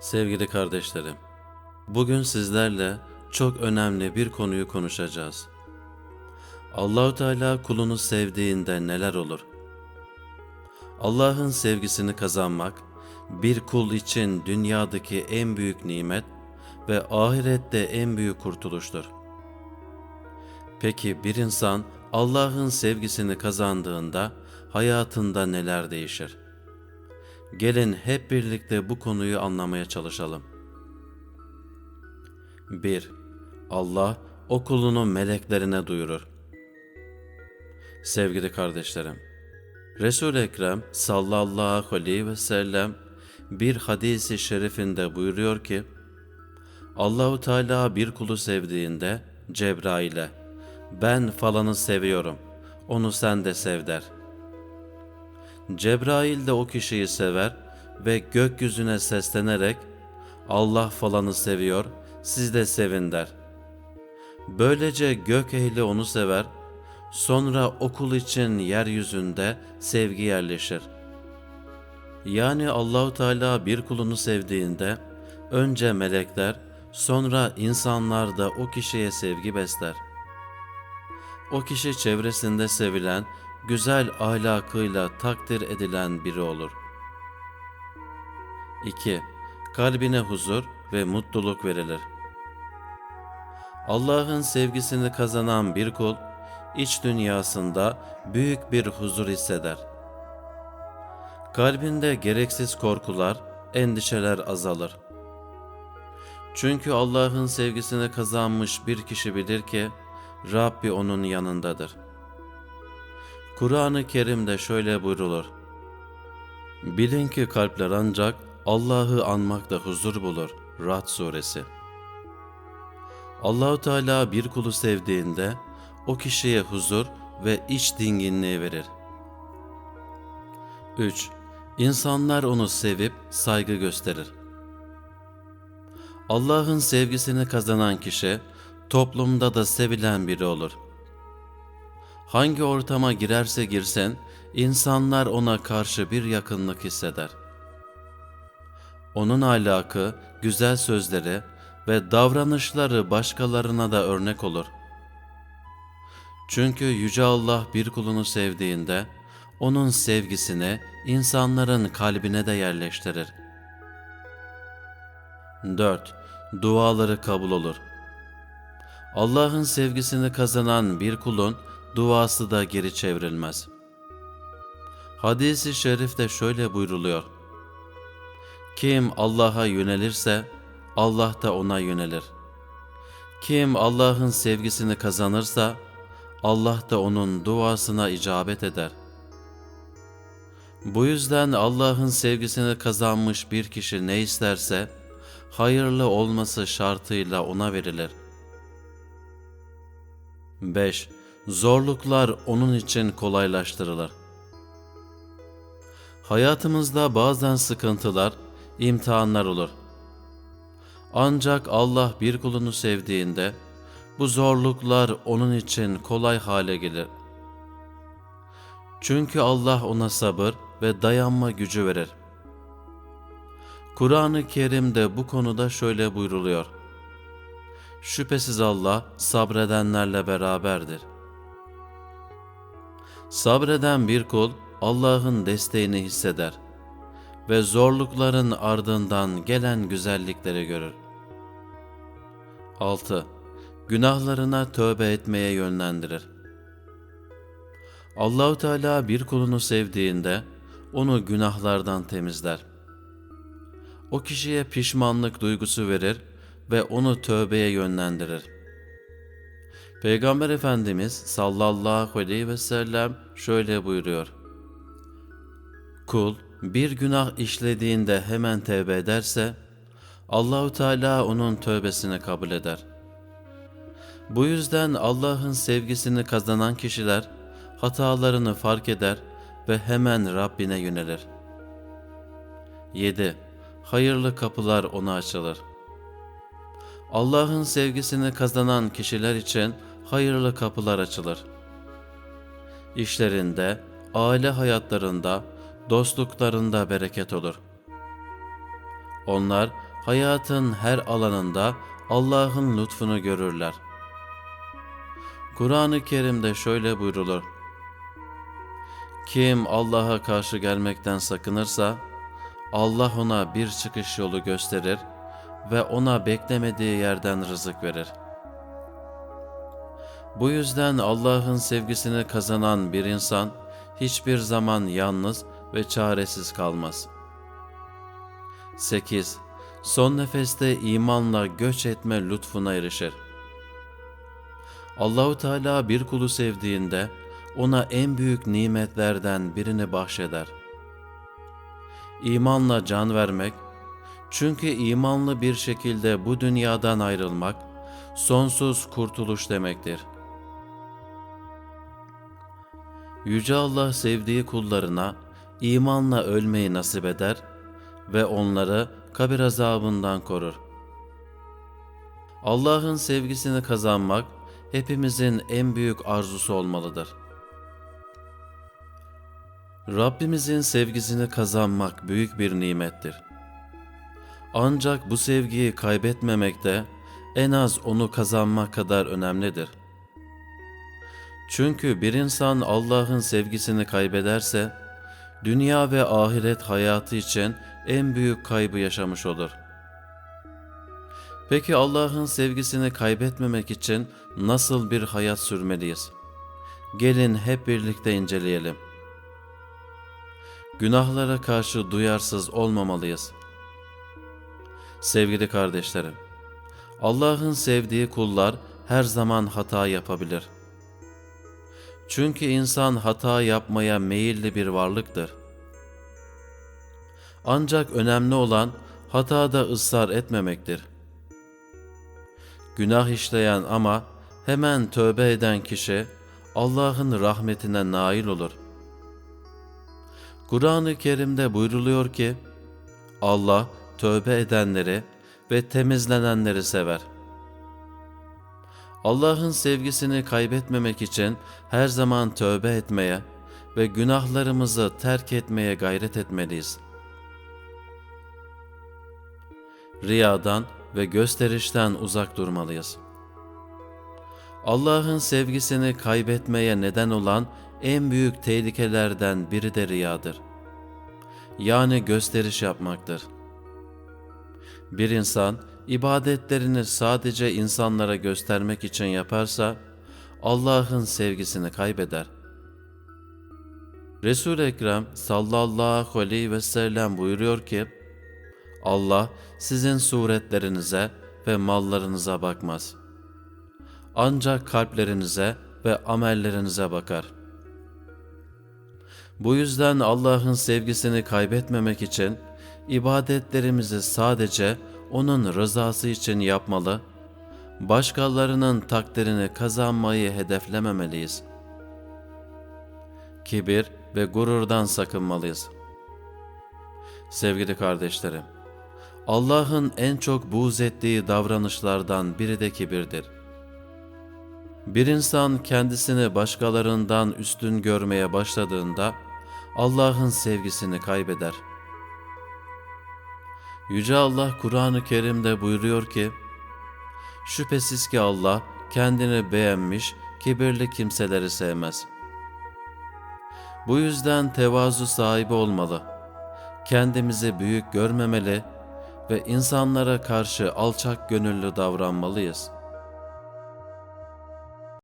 Sevgili kardeşlerim, bugün sizlerle çok önemli bir konuyu konuşacağız. Allahu Teala kulunu sevdiğinde neler olur? Allah'ın sevgisini kazanmak bir kul için dünyadaki en büyük nimet ve ahirette en büyük kurtuluştur. Peki bir insan Allah'ın sevgisini kazandığında hayatında neler değişir? Gelin hep birlikte bu konuyu anlamaya çalışalım. 1. Allah o kulunu meleklerine duyurur. Sevgili kardeşlerim, Resul-i Ekrem sallallahu aleyhi ve sellem bir hadisi şerifinde buyuruyor ki, Allahu Teala bir kulu sevdiğinde Cebrail'e ben falanı seviyorum, onu sen de sev der. Cebrail de o kişiyi sever ve gökyüzüne seslenerek Allah falanı seviyor, siz de sevin der. Böylece gök ehli onu sever, sonra okul için yeryüzünde sevgi yerleşir. Yani Allahu Teala bir kulunu sevdiğinde önce melekler, sonra insanlar da o kişiye sevgi besler. O kişi çevresinde sevilen, güzel ahlakıyla takdir edilen biri olur. 2. Kalbine huzur ve mutluluk verilir. Allah'ın sevgisini kazanan bir kul, iç dünyasında büyük bir huzur hisseder. Kalbinde gereksiz korkular, endişeler azalır. Çünkü Allah'ın sevgisini kazanmış bir kişi bilir ki, Rabbi onun yanındadır. Kur'an-ı Kerim'de şöyle buyrulur. Bilin ki kalpler ancak Allah'ı anmakta huzur bulur. Rad suresi. Allahu Teala bir kulu sevdiğinde o kişiye huzur ve iç dinginliği verir. 3. İnsanlar onu sevip saygı gösterir. Allah'ın sevgisini kazanan kişi toplumda da sevilen biri olur. Hangi ortama girerse girsen insanlar ona karşı bir yakınlık hisseder. Onun ahlakı, güzel sözleri ve davranışları başkalarına da örnek olur. Çünkü Yüce Allah bir kulunu sevdiğinde, onun sevgisini insanların kalbine de yerleştirir. 4. Duaları kabul olur. Allah'ın sevgisini kazanan bir kulun duası da geri çevrilmez. Hadis-i şerifte şöyle buyruluyor. Kim Allah'a yönelirse Allah da ona yönelir. Kim Allah'ın sevgisini kazanırsa Allah da onun duasına icabet eder. Bu yüzden Allah'ın sevgisini kazanmış bir kişi ne isterse hayırlı olması şartıyla ona verilir. 5. Zorluklar onun için kolaylaştırılır. Hayatımızda bazen sıkıntılar, imtihanlar olur. Ancak Allah bir kulunu sevdiğinde bu zorluklar onun için kolay hale gelir. Çünkü Allah ona sabır ve dayanma gücü verir. Kur'an-ı Kerim'de bu konuda şöyle buyruluyor. Şüphesiz Allah sabredenlerle beraberdir. Sabreden bir kul Allah'ın desteğini hisseder ve zorlukların ardından gelen güzellikleri görür. 6. Günahlarına tövbe etmeye yönlendirir. Allahu Teala bir kulunu sevdiğinde onu günahlardan temizler. O kişiye pişmanlık duygusu verir ve onu tövbeye yönlendirir. Peygamber Efendimiz sallallahu aleyhi ve sellem şöyle buyuruyor. Kul bir günah işlediğinde hemen tövbe ederse Allahu Teala onun tövbesini kabul eder. Bu yüzden Allah'ın sevgisini kazanan kişiler hatalarını fark eder ve hemen Rabbine yönelir. 7. Hayırlı kapılar ona açılır. Allah'ın sevgisini kazanan kişiler için hayırlı kapılar açılır. İşlerinde, aile hayatlarında, dostluklarında bereket olur. Onlar hayatın her alanında Allah'ın lütfunu görürler. Kur'an-ı Kerim'de şöyle buyrulur. Kim Allah'a karşı gelmekten sakınırsa, Allah ona bir çıkış yolu gösterir ve ona beklemediği yerden rızık verir. Bu yüzden Allah'ın sevgisini kazanan bir insan hiçbir zaman yalnız ve çaresiz kalmaz. 8. Son nefeste imanla göç etme lütfuna erişir. Allahu Teala bir kulu sevdiğinde ona en büyük nimetlerden birini bahşeder. İmanla can vermek, çünkü imanlı bir şekilde bu dünyadan ayrılmak, sonsuz kurtuluş demektir. Yüce Allah sevdiği kullarına imanla ölmeyi nasip eder ve onları kabir azabından korur. Allah'ın sevgisini kazanmak hepimizin en büyük arzusu olmalıdır. Rabbimizin sevgisini kazanmak büyük bir nimettir. Ancak bu sevgiyi kaybetmemek de en az onu kazanmak kadar önemlidir. Çünkü bir insan Allah'ın sevgisini kaybederse, dünya ve ahiret hayatı için en büyük kaybı yaşamış olur. Peki Allah'ın sevgisini kaybetmemek için nasıl bir hayat sürmeliyiz? Gelin hep birlikte inceleyelim. Günahlara karşı duyarsız olmamalıyız. Sevgili kardeşlerim, Allah'ın sevdiği kullar her zaman hata yapabilir. Çünkü insan hata yapmaya meyilli bir varlıktır. Ancak önemli olan hatada ısrar etmemektir. Günah işleyen ama hemen tövbe eden kişi Allah'ın rahmetine nail olur. Kur'an-ı Kerim'de buyruluyor ki Allah tövbe edenleri ve temizlenenleri sever. Allah'ın sevgisini kaybetmemek için her zaman tövbe etmeye ve günahlarımızı terk etmeye gayret etmeliyiz. Riyadan ve gösterişten uzak durmalıyız. Allah'ın sevgisini kaybetmeye neden olan en büyük tehlikelerden biri de riyadır. Yani gösteriş yapmaktır. Bir insan ibadetlerini sadece insanlara göstermek için yaparsa Allah'ın sevgisini kaybeder. Resul-i Ekrem sallallahu aleyhi ve sellem buyuruyor ki Allah sizin suretlerinize ve mallarınıza bakmaz. Ancak kalplerinize ve amellerinize bakar. Bu yüzden Allah'ın sevgisini kaybetmemek için ibadetlerimizi sadece onun rızası için yapmalı, başkalarının takdirini kazanmayı hedeflememeliyiz. Kibir ve gururdan sakınmalıyız. Sevgili kardeşlerim, Allah'ın en çok buğz ettiği davranışlardan biri de kibirdir. Bir insan kendisini başkalarından üstün görmeye başladığında Allah'ın sevgisini kaybeder. Yüce Allah Kur'an-ı Kerim'de buyuruyor ki, Şüphesiz ki Allah kendini beğenmiş, kibirli kimseleri sevmez. Bu yüzden tevazu sahibi olmalı, kendimizi büyük görmemeli ve insanlara karşı alçak gönüllü davranmalıyız.''